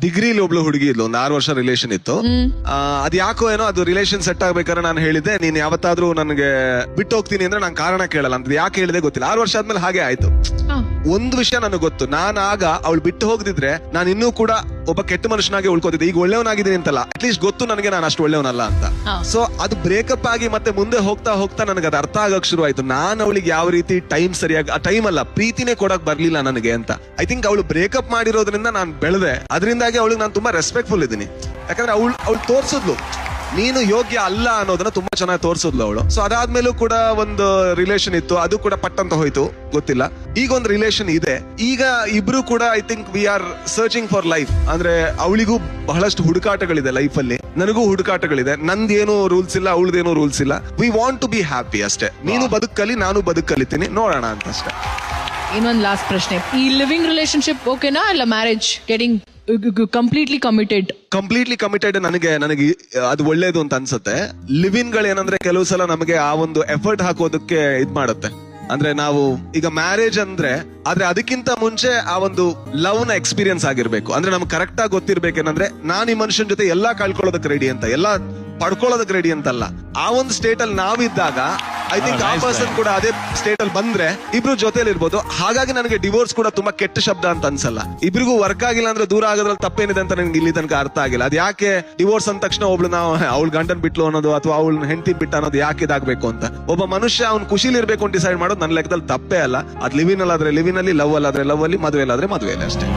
ಡಿಗ್ರಿಲಿ ಒಬ್ಳು ಹುಡುಗಿ ಇದ್ಲು ಒಂದ್ ಆರು ವರ್ಷ ರಿಲೇಶನ್ ಇತ್ತು. ಆ, ಅದ್ ಯಾಕೋ ಏನೋ ಅದು ರಿಲೇಶನ್ ಸೆಟ್ ಆಗ್ಬೇಕಾದ್ರೆ ನಾನು ಹೇಳಿದ್ದೆ ನೀನ್ ಯಾವತ್ತಾದ್ರೂ ನನಗೆ ಬಿಟ್ಟು ಹೋಗ್ತೀನಿ ಅಂದ್ರೆ ನಾನು ಕಾರಣ ಕೇಳಲ್ಲ ಅಂತ ಯಾಕೆ ಹೇಳಿದೆ ಗೊತ್ತಿಲ್ಲ. ಆರು ವರ್ಷ ಆದ್ಮೇಲೆ ಹಾಗೆ ಆಯ್ತು. ಒಂದು ವಿಷಯ ನನಗೆ ಗೊತ್ತು. ನಾನು ಆಗ ಅವಳು ಬಿಟ್ಟು ಹೋಗದಿದ್ರೆ ನಾನು ಇನ್ನೂ ಕೂಡ ಒಬ್ಬ ಕೆಟ್ಟ ಮನುಷ್ಯನಾಗಿ ಉಳ್ಕೋತಿದ್ದೆ. ಈಗ ಒಳ್ಳೆಯವನಾಗಿದ್ದೀನಿ ಅಂತಲ್ಲ. ಅಟ್ಲೀಸ್ಟ್ ಗೊತ್ತು ನನಗೆ ನಾನು ಅಷ್ಟು ಒಳ್ಳೆಯವನಲ್ಲ ಅಂತ. ಸೊ ಅದು ಬ್ರೇಕಪ್ ಆಗಿ ಮತ್ತೆ ಮುಂದೆ ಹೋಗ್ತಾ ಹೋಗ್ತಾ ನನಗೆ ಅದು ಅರ್ಥ ಆಗೋಕೆ ಶುರು ಆಯ್ತು ನಾನು ಅವಳಿಗೆ ಯಾವ ರೀತಿ ಟೈಮ್ ಸರಿಯಾಗಿ ಆ ಟೈಮ್ ಅಲ್ಲ ಪ್ರೀತಿನೇ ಕೊಡಕ್ ಬರ್ಲಿಲ್ಲ ನನಗೆ ಅಂತ. ಐ ಥಿಂಕ್ ಅವಳು ಬ್ರೇಕಪ್ ಮಾಡಿರೋದ್ರಿಂದ ನಾನು ಬೆಳೆದೆ. ಅದರಿಂದಾಗಿ ಅವಳಿಗೆ ನಾನು ತುಂಬಾ ರೆಸ್ಪೆಕ್ಟ್ಫುಲ್ ಇದ್ದೀನಿ. ಯಾಕಂದ್ರೆ ಅವಳು ಅವಳು ತೋರ್ಸಿದ್ಲು. ನೀನು ಯೋಗ್ಯ ಅಲ್ಲ ಅನ್ನೋದನ್ನ ತುಂಬಾ ಚೆನ್ನಾಗಿ ತೋರಿಸಿದ್ಲು ಅವಳು. ಸೊ ಅದಾದ್ಮೇಲೂ ಕೂಡ ಒಂದು ರಿಲೇಷನ್ ಇತ್ತು. ಅದು ಕೂಡ ಪಟ್ಟಂತ ಹೋಯ್ತು. ಗೊತ್ತಿಲ್ಲ. ಈಗ ಒಂದು ರಿಲೇಷನ್ ಇದೆ. ಈಗ ಇಬ್ರು ಕೂಡ I think we are searching for life ಅಂದ್ರೆ ಅವಳಿಗೂ ಬಹಳಷ್ಟು ಹುಡುಕಾಟಗಳಿದೆ ಲೈಫ್ ಅಲ್ಲಿ. ನನಗೂ ಹುಡುಕಾಟಗಳಿದೆ. ನಂದೇನು ರೂಲ್ಸ್ ಇಲ್ಲ ಅವಳದೇನು ರೂಲ್ಸ್ ಇಲ್ಲ. We want to be happy ಅಷ್ಟೇ. ನೀನು ಬದುಕಲಿ ನಾನು ಬದುಕಲಿತೀನಿ ನೋಡೋಣ ಅಂತ ಅಷ್ಟೇ. ಇನ್ನೊಂದು ಲಾಸ್ಟ್ ಪ್ರಶ್ನೆ. ಈ ಲಿವಿಂಗ್ ರಿಲೇಶನ್ಶಿಪ್ ಓಕೆನಾ ಇಲ್ಲ marriage getting completely committed completely committed ನನಗೆ ನನಗೆ ಅದು ಒಳ್ಳೇದು ಅಂತ ಅನ್ಸುತ್ತೆ. ಲಿವಿನ್ಗಳು ಏನಂದ್ರೆ ಕೆಲವು ಸಲ ನಮಗೆ ಆ ಒಂದು ಎಫರ್ಟ್ ಹಾಕೋದಕ್ಕೆ ಇದ್ ಮಾಡುತ್ತೆ. ಅಂದ್ರೆ ನಾವು ಈಗ ಮ್ಯಾರೇಜ್ ಅಂದ್ರೆ, ಆದ್ರೆ ಅದಕ್ಕಿಂತ ಮುಂಚೆ ಆ ಒಂದು ಲವ್ನ ಎಕ್ಸ್ಪೀರಿಯನ್ಸ್ ಆಗಿರ್ಬೇಕು. ಅಂದ್ರೆ ನಮ್ಗೆ ಕರೆಕ್ಟ್ ಆಗಿ ಗೊತ್ತಿರ್ಬೇಕೇನಂದ್ರೆ ನಾನು ಈ ಮನುಷ್ಯನ ಜೊತೆ ಎಲ್ಲಾ ಕಳ್ಕೊಳ್ಳೋದಕ್ಕೆ ರೆಡಿ ಅಂತ, ಎಲ್ಲಾ ಪಡ್ಕೊಳ್ಳೋದಕ್ಕೆ ರೆಡಿ ಅಂತಲ್ಲ. ಆ ಒಂದು ಸ್ಟೇಟ್ ಅಲ್ಲಿ ನಾವಿದ್ದಾಗ ಐ ಥಿಂಕ್ ಆ ಪರ್ಸನ್ ಕೂಡ ಅದೇ ಸ್ಟೇಟ್ ಅಲ್ಲಿ ಬಂದ್ರೆ ಇಬ್ರು ಜೊತೆಲಿ ಇರ್ಬೋದು. ಹಾಗಾಗಿ ನನಗೆ ಡಿವೋರ್ಸ್ ಕೂಡ ತುಂಬಾ ಕೆಟ್ಟ ಶಬ್ದ ಅಂತ ಅನ್ಸಲ್ಲ. ಇಬ್ರಿಗೂ ವರ್ಕ್ ಆಗಿಲ್ಲ ಅಂದ್ರೆ ದೂರ ಆಗೋದ್ರಲ್ಲಿ ತಪ್ಪೇನಿದೆ ಅಂತ ನನಗೆ ಇಲ್ಲಿ ತನಕ ಅರ್ಥ ಆಗಿಲ್ಲ. ಅದ್ ಯಾಕೆ ಡಿವೋರ್ಸ್ ಅಂದ ತಕ್ಷಣ ಒಬ್ಳು ನಾವು ಅವಳ ಗಂಡನ್ ಬಿಟ್ಲು ಅನ್ನೋದು ಅಥವಾ ಅವಳ ಹೆಂಡತಿ ಬಿಟ್ಟ ಅನ್ನೋದು ಯಾಕೆ ಇದಾಗಬೇಕು ಅಂತ. ಒಬ್ಬ ಮನುಷ್ಯ ಅವ್ನು ಖುಷಿಲಿ ಇರ್ಬೇಕು ಅಂತ ಡಿಸೈಡ್ ಮಾಡೋದು ನನ್ನ ಲೆಕ್ಕದಲ್ಲಿ ತಪ್ಪೇ ಅಲ್ಲ. ಅದ್ ಲಿವಿನ್ ಅಲ್ಲಾದ್ರೆ ಲಿವಿನ್ ಅಲ್ಲಿ ಲವ್ ಅಲ್ಲಾದ್ರೆ ಲವ್ ಅಲ್ಲಿ ಮದುವೆ ಅಲ್ಲಾದ್ರೆ ಮದುವೆ ಅಷ್ಟೇ